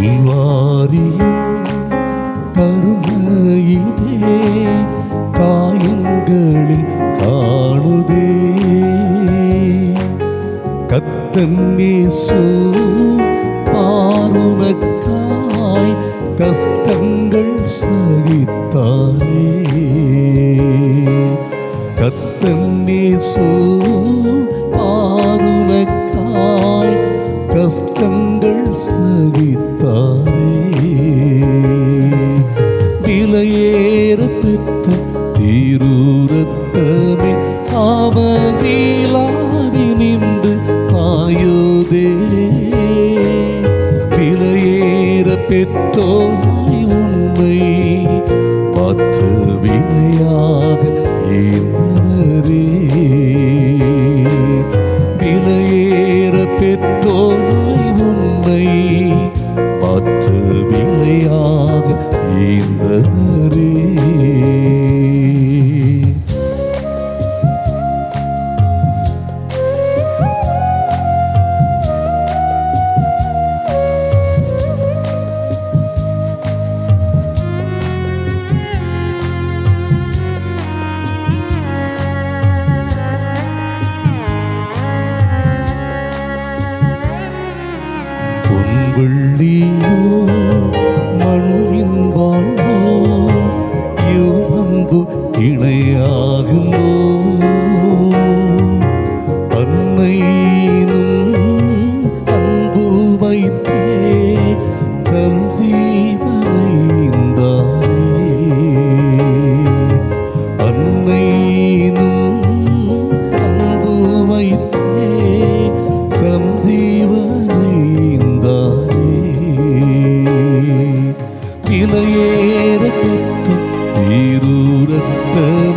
கல்வாரியும் கருணையிலே காயங்களில் காணுதே. கத்தன்னேசு பாருனக்காய் கஷ்டங்கள் சகித்தாரே சகித்தாரே விலையேற பெற்ற தீரூரத்தமே. அவதிலாவி நின்று பாயுதே. விலையேற பெற்றோய் உண்மை மாற்று விலையாக ஏந்தனரே விலையேற பெற்றோய் உண்மை காற்று விளையாக இந்த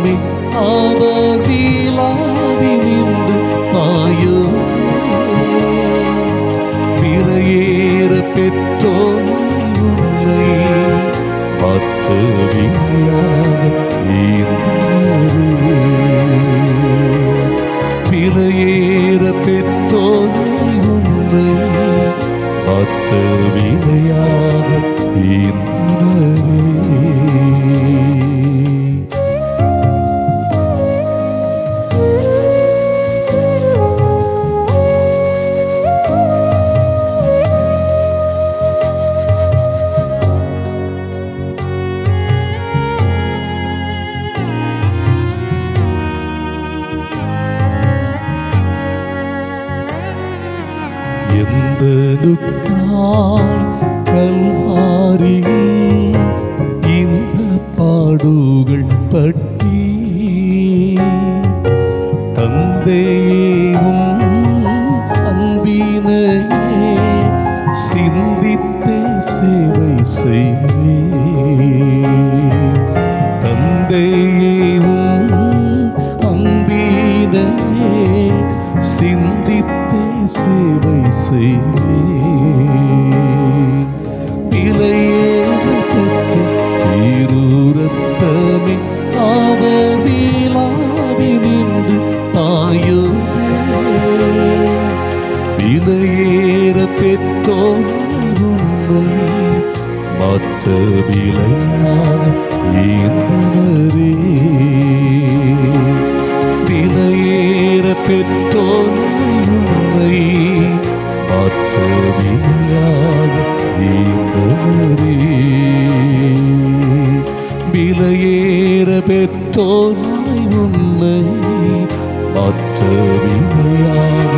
தீரூரத்தமே அவர் வீலாவி நின்று பாயுதே விலையேற பெற்றோர் உன்னை பார்த்து வினையாக ஈர்ந்தனரே. பெற்றோர் உன்னை வினையாக ஈர்ந்தனரே. எந்தனுக்காய் கல்வாரியில் இந்த பாடுகள் பட்டி தந்தையும் அன்பினையே சிந்தித்தே சேவை செய்வே சேவை செய்வே விலையேற்ற தீரூரத்தமே அவர் நின்று தாயோ விலையேற பெற்றோர் உன்னை மாற்ற விலையாக ஈந்தனரே பெற்றோர் உன்னை மாற்ற விலையாக ஈந்தனரே விலையேற பெற்றோன்மை உண்மை மாற்ற விலையாக